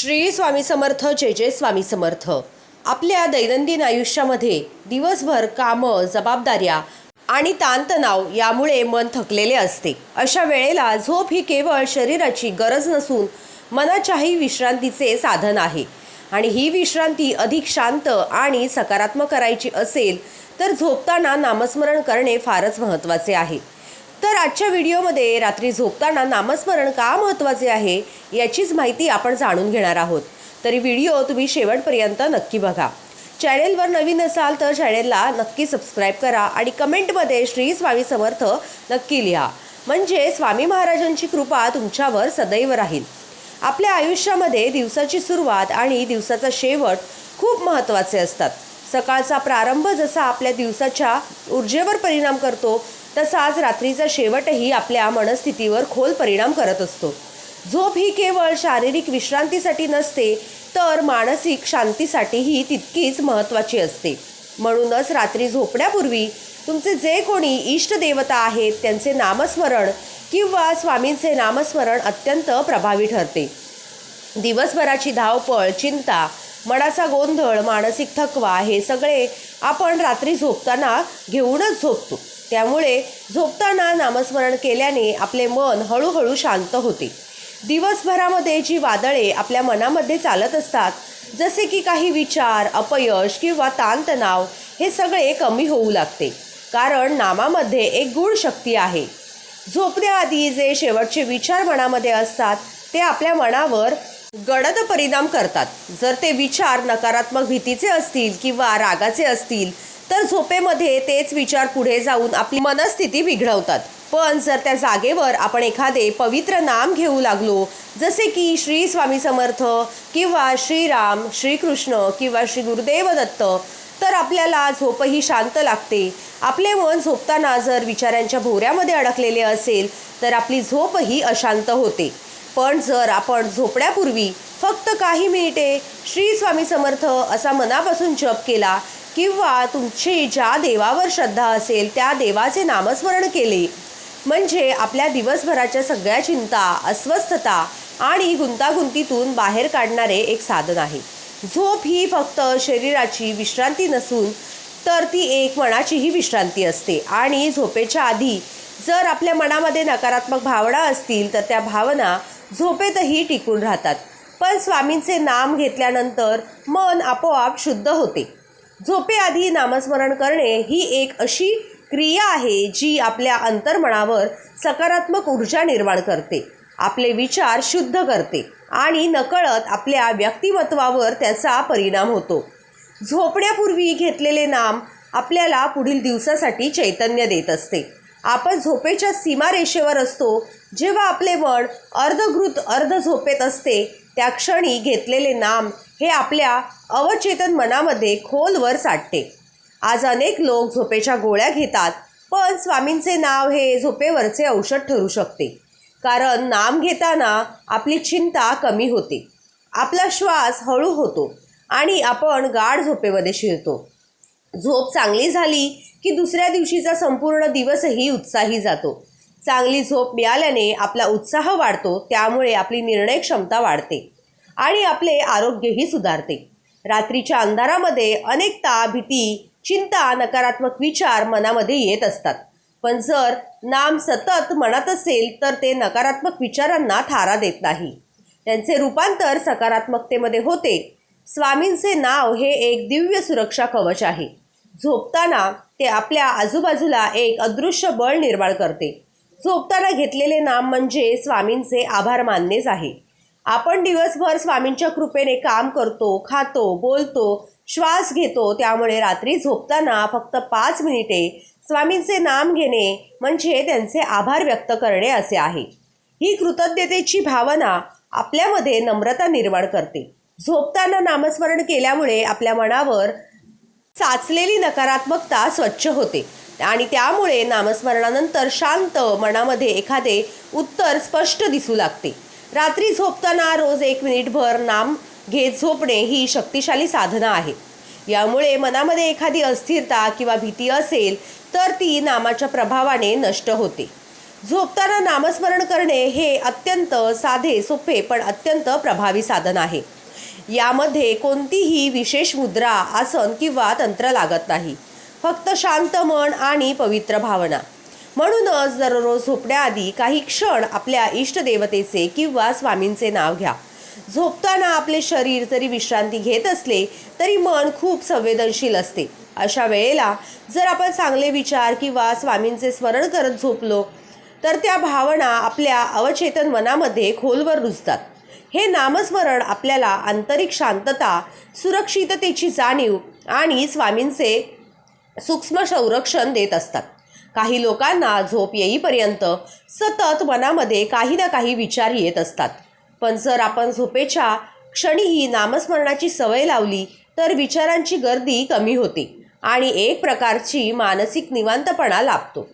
श्री स्वामी समर्थ जय जय स्वामी समर्थ. आपल्या दैनंदिन आयुष्यामध्ये दिवसभर कामं जबाबदाऱ्या आणि ताणतणाव यामुळे मन थकलेले असते. अशा वेळेला झोप ही केवळ शरीराची गरज नसून मनाच्याही विश्रांतीचे साधन आहे. आणि ही विश्रांती अधिक शांत आणि सकारात्मक करायची असेल तर झोपताना नामस्मरण करणे फारच महत्त्वाचे आहे. तर आजच्या व्हिडिओमध्ये रात्री झोपताना नामस्मरण का महत्त्वाचे आहे याचीच माहिती आपण जाणून घेणार आहोत. तरी व्हिडिओ तुम्ही शेवटपर्यंत नक्की बघा. चॅनेलवर नवीन असाल तर चॅनेलला नक्की सबस्क्राईब करा आणि कमेंटमध्ये श्री स्वामी समर्थ नक्की लिहा. म्हणजे स्वामी महाराजांची कृपा तुमच्यावर सदैव राहील. आपल्या आयुष्यामध्ये दिवसाची सुरुवात आणि दिवसाचा शेवट खूप महत्त्वाचे असतात. सकाळचा प्रारंभ जसा आपल्या दिवसाच्या ऊर्जेवर परिणाम करतो तसाच रात्रीचा शेवटही आपल्या मनस्थितीवर खोल परिणाम करत असतो. झोप ही केवळ शारीरिक विश्रांतीसाठी नसते तर मानसिक शांतीसाठीही तितकीच महत्त्वाची असते. म्हणूनच रात्री झोपण्यापूर्वी तुमचे जे कोणी इष्टदेवता आहेत त्यांचे नामस्मरण किंवा स्वामींचे नामस्मरण अत्यंत प्रभावी ठरते. दिवसभराची धावपळ चिंता मनाचा गोंधळ मानसिक थकवा हे सगळे आपण रात्री झोपताना घेऊनच झोपतो. त्यामुळे झोपताना नामस्मरण केल्याने आपले मन हळूहळू शांत होते. दिवसभरामध्ये जी वादळे आपल्या मनामध्ये चालत असतात जसे की काही विचार अपयश किंवा ताणतणाव हे सगळे कमी होऊ लागते. कारण नामामध्ये एक गूढ शक्ती आहे. झोपण्याआधी जे शेवटचे विचार मनामध्ये असतात ते आपल्या मनावर गडद परिणाम करतात. जर ते विचार नकारात्मक भीतीचे असतील किंवा रागाचे असतील तर झोपेमध्ये तेच विचार पुढे जाऊन आपली मनस्थिती बिघडवतात पण जर त्या जागेवर आपण एखादे पवित्र नाम घेऊ लागलो जसे की श्री स्वामी समर्थ किंवा श्रीराम श्रीकृष्ण किंवा श्री गुरुदेव दत्त तर आपल्याला झोपही शांत लागते. आपले मन झोपताना जर विचारांच्या भोवऱ्यामध्ये अडकलेले असेल तर आपली झोपही अशांत होते. पण जर आपण झोपण्यापूर्वी फक्त काही मिनिटे श्री स्वामी समर्थ असा मनापासून जप केला किंवा तुमची ज्या देवावर श्रद्धा असेल त्या देवाचे नामस्मरण केले. म्हणजे आपल्या दिवसभराच्या सगळ्या चिंता अस्वस्थता आणि गुंतागुंतीतून बाहेर काढणारे एक साधन आहे. झोप ही फक्त शरीराची विश्रांती नसून तर ती एक मनाचीही विश्रांती असते. आणि झोपेच्या आधी जर आपल्या मनामध्ये नकारात्मक भावना असतील तर त्या भावना झोपेतही टिकून राहतात. पण स्वामींचे नाम घेतल्यानंतर मन आपोआप शुद्ध होते. झोपेआधी नामस्मरण करणे ही एक अशी क्रिया आहे जी आपल्या अंतर्मनावर सकारात्मक ऊर्जा निर्माण करते. आपले विचार शुद्ध करते आणि नकळत आपल्या व्यक्तिमत्वावर त्याचा परिणाम होतो. झोपण्यापूर्वी घेतलेले नाम आपल्याला पुढील दिवसासाठी चैतन्य देत असते. आपण झोपेच्या सीमारेषेवर असतो जेव्हा आपले मन अर्धघृत अर्ध झोपेत असते त्या क्षणी घेतलेले नाम हे आपल्या अवचेतन मनामध्ये खोलवर साठते. आज अनेक लोक झोपेच्या गोळ्या घेतात पण स्वामींचे नाव हे झोपेवरचे औषध ठरू शकते. कारण नाम घेताना आपली चिंता कमी होते. आपला श्वास हळू होतो आणि आपण गाढ झोपेमध्ये शिरतो. झोप चांगली झाली की दुसऱ्या दिवशीचा संपूर्ण दिवसही उत्साही जातो. चांगली झोप मिळाल्याने आपला उत्साह वाढतो त्यामुळे आपली निर्णय क्षमता वाढते आणि आपले आरोग्यही सुधारते. रात्रीच्या अंधारामध्ये अनेकता भीती चिंता नकारात्मक विचार मनामध्ये येत असतात. पण जर नाम सतत मनात असेल तर ते नकारात्मक विचारांना थारा देत नाही. त्यांचे रूपांतर सकारात्मकतेमध्ये होते. स्वामींचे नाव हे एक दिव्य सुरक्षा कवच आहे. झोपताना ते आपल्या आजूबाजूला एक अदृश्य बळ निर्माण करते. झोपताना घेतलेले नाम म्हणजे स्वामींचे आभार मानणेच आहे. आपण दिवसभर स्वामींच्या कृपेने काम करतो खातो बोलतो श्वास घेतो त्यामुळे रात्री झोपताना फक्त पाच मिनिटे स्वामींचे नाम घेणे म्हणजे त्यांचे आभार व्यक्त करणे असे आहे. ही कृतज्ञतेची भावना आपल्यामध्ये नम्रता निर्माण करते. झोपताना नामस्मरण केल्यामुळे आपल्या मनावर साचलेली नकारात्मकता स्वच्छ होते. आणि त्यामुळे नामस्मरणानंतर शांत मनामध्ये एखादे उत्तर स्पष्ट दिसू लागते. रात्री झोपताना रोज एक मिनिटभर नाम घेत झोपणे ही शक्तिशाली साधना आहे. यामुळे मनामध्ये एखादी अस्थिरता किंवा भीती असेल तर ती नामाच्या प्रभावाने नष्ट होते. झोपताना नामस्मरण करणे हे अत्यंत साधे सोपे पण अत्यंत प्रभावी साधन आहे. यामध्ये कोणतीही विशेष मुद्रा आसन किंवा तंत्र लागत नाही. फक्त शांत मन आणि पवित्र भावना. म्हणूनच दररोज झोपण्याआधी काही क्षण आपल्या इष्टदेवतेचे किंवा स्वामींचे नाव घ्या. झोपताना आपले शरीर जरी विश्रांती घेत असले तरी मन खूप संवेदनशील असते. अशा वेळेला जर आपण चांगले विचार किंवा स्वामींचे स्मरण करत झोपलो तर त्या भावना आपल्या अवचेतन मनामध्ये खोलवर रुजतात. हे नामस्मरण आपल्याला आंतरिक शांतता सुरक्षिततेची जाणीव आणि स्वामींचे सूक्ष्म संरक्षण देत असतात. काही लोकांना झोप येईपर्यंत सतत मनामध्ये काही ना काही विचार येत असतात. पण जर आपण झोपेच्या क्षणीही नामस्मरणाची सवय लावली तर विचारांची गर्दी कमी होते आणि एक प्रकारची मानसिक निवांतपणा लाभतो.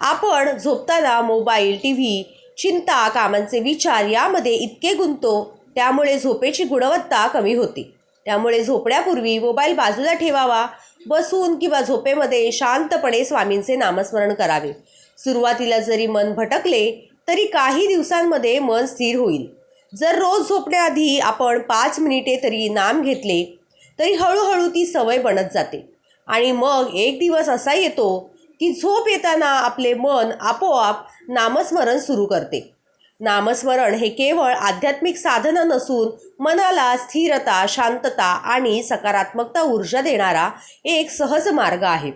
आपण झोपताना मोबाईल टी व्ही चिंता कामांचे विचार यामध्ये इतके गुंतो त्यामुळे झोपेची गुणवत्ता कमी होते. त्यामुळे झोपण्यापूर्वी मोबाईल बाजूला ठेवावा बसून किंवा झोपेमध्ये शांतपणे स्वामींचे नामस्मरण करावे. सुरुवातीला जरी मन भटकले तरी काही दिवसांमध्ये मन स्थिर होईल. जर रोज झोपण्याआधी आपण पाच मिनिटे तरी नाम घेतले तरी हळूहळू ती सवय बनत जाते. आणि मग एक दिवस असा येतो की झोप येताना आपले मन आपोआप नामस्मरण सुरू करते. नामस्मरण हे केवळ आध्यात्मिक साधनं नसून मनाला स्थिरता शांतता आणि सकारात्मकता ऊर्जा देणारा एक सहज मार्ग आहे.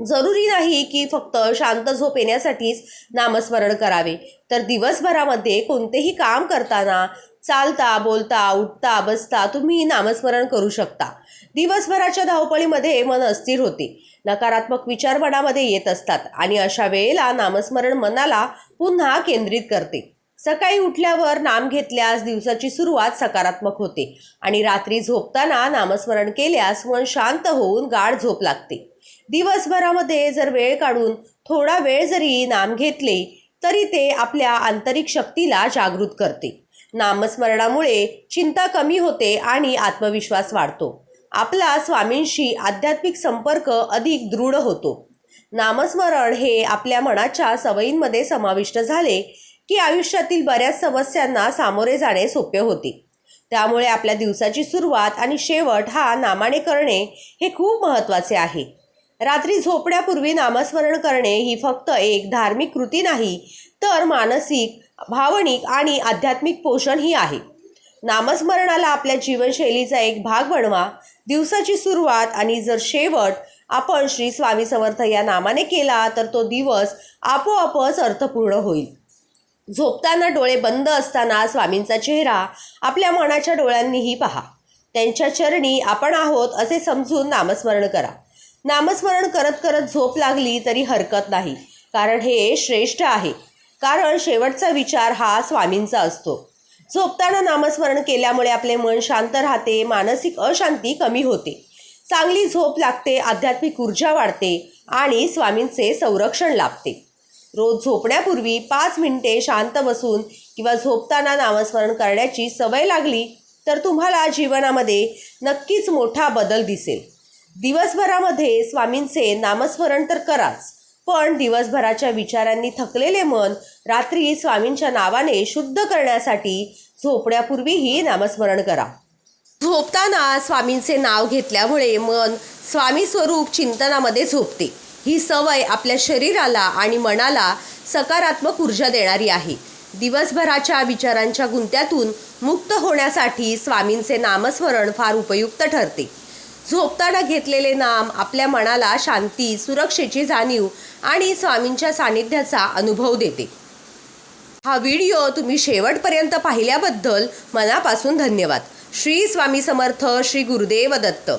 जरुरी नाही की फक्त शांत झोप येण्यासाठीच नामस्मरण करावे. तर दिवसभरामध्ये कोणतेही काम करताना चालता बोलता उठता बसता तुम्ही नामस्मरण करू शकता. दिवसभराच्या धावपळीमध्ये मन अस्थिर होते. नकारात्मक विचार मनामध्ये येत असतात आणि अशा वेळेला नामस्मरण मनाला पुन्हा केंद्रित करते. सकाळी उठल्यावर नाम घेतल्यास दिवसाची सुरुवात सकारात्मक होते आणि रात्री झोपताना नामस्मरण केल्यास मन शांत होऊन गाढ झोप लागते. दिवसभरामध्ये जर वेळ काढून थोडा वेळ जरी नाम घेतले तरी ते आपल्या आंतरिक शक्तीला जागृत करते. नामस्मरणामुळे चिंता कमी होते आणि आत्मविश्वास वाढतो. आपला स्वामींशी आध्यात्मिक संपर्क अधिक दृढ होतो. नामस्मरण हे आपल्या मनाच्या सवयींमध्ये समाविष्ट झाले की आयुष्यातील बऱ्याच समस्यांना सामोरे जाणे सोपे होते. त्यामुळे आपल्या दिवसाची सुरुवात आणि शेवट हा नामाने करणे हे खूप महत्त्वाचे आहे. रात्री झोपण्यापूर्वी नामस्मरण करणे ही फक्त एक धार्मिक कृती नाही तर मानसिक भावनिक आणि आध्यात्मिक पोषणही आहे. नामस्मरणाला आपल्या जीवनशैलीचा एक भाग बनवा. दिवसाची सुरुवात आणि जर शेवट आपण श्री स्वामी समर्थ या नामाने केला तर तो दिवस आपोआपच अर्थपूर्ण होईल. झोपताना डोळे बंद असताना स्वामींचा चेहरा आपल्या मनाच्या डोळ्यांनीही पहा. त्यांच्या चरणी आपण आहोत असे समजून नामस्मरण करा. नामस्मरण करत करत झोप लागली तरी हरकत नाही. कारण हे श्रेष्ठ आहे. कारण शेवटचा विचार हा स्वामींचा असतो. झोपताना नामस्मरण केल्यामुळे आपले मन शांत राहते मानसिक अशांती कमी होते. चांगली झोप लागते आध्यात्मिक ऊर्जा वाढते आणि स्वामींचे संरक्षण लाभते. रोज झोपण्यापूर्वी पाच मिनिटे शांत बसून किंवा झोपताना नामस्मरण करण्याची सवय लागली तर तुम्हाला जीवनामध्ये नक्कीच मोठा बदल दिसेल. दिवसभरामध्ये स्वामींचे नामस्मरण तर कराच पण दिवसभराच्या विचारांनी थकलेले मन रात्री स्वामींच्या नावाने शुद्ध करण्यासाठी झोपण्यापूर्वीही नामस्मरण करा. झोपताना स्वामींचे नाव घेतल्यामुळे मन स्वामी स्वरूप चिंतनामध्ये झोपते. ही सवय आपल्या शरीराला आणि मनाला सकारात्मक ऊर्जा देणारी आहे. दिवसभराच्या विचारांच्या गुंत्यातून मुक्त होण्यासाठी स्वामींचे नामस्मरण फार उपयुक्त ठरते. झोपताना घेतलेले नाम आपल्या मनाला शांती सुरक्षेची जाणीव आणि स्वामींच्या सानिध्याचा अनुभव देते. हा व्हिडिओ तुम्ही शेवटपर्यंत पाहिल्याबद्दल मनापासून धन्यवाद. श्री स्वामी समर्थ श्री गुरुदेव दत्त.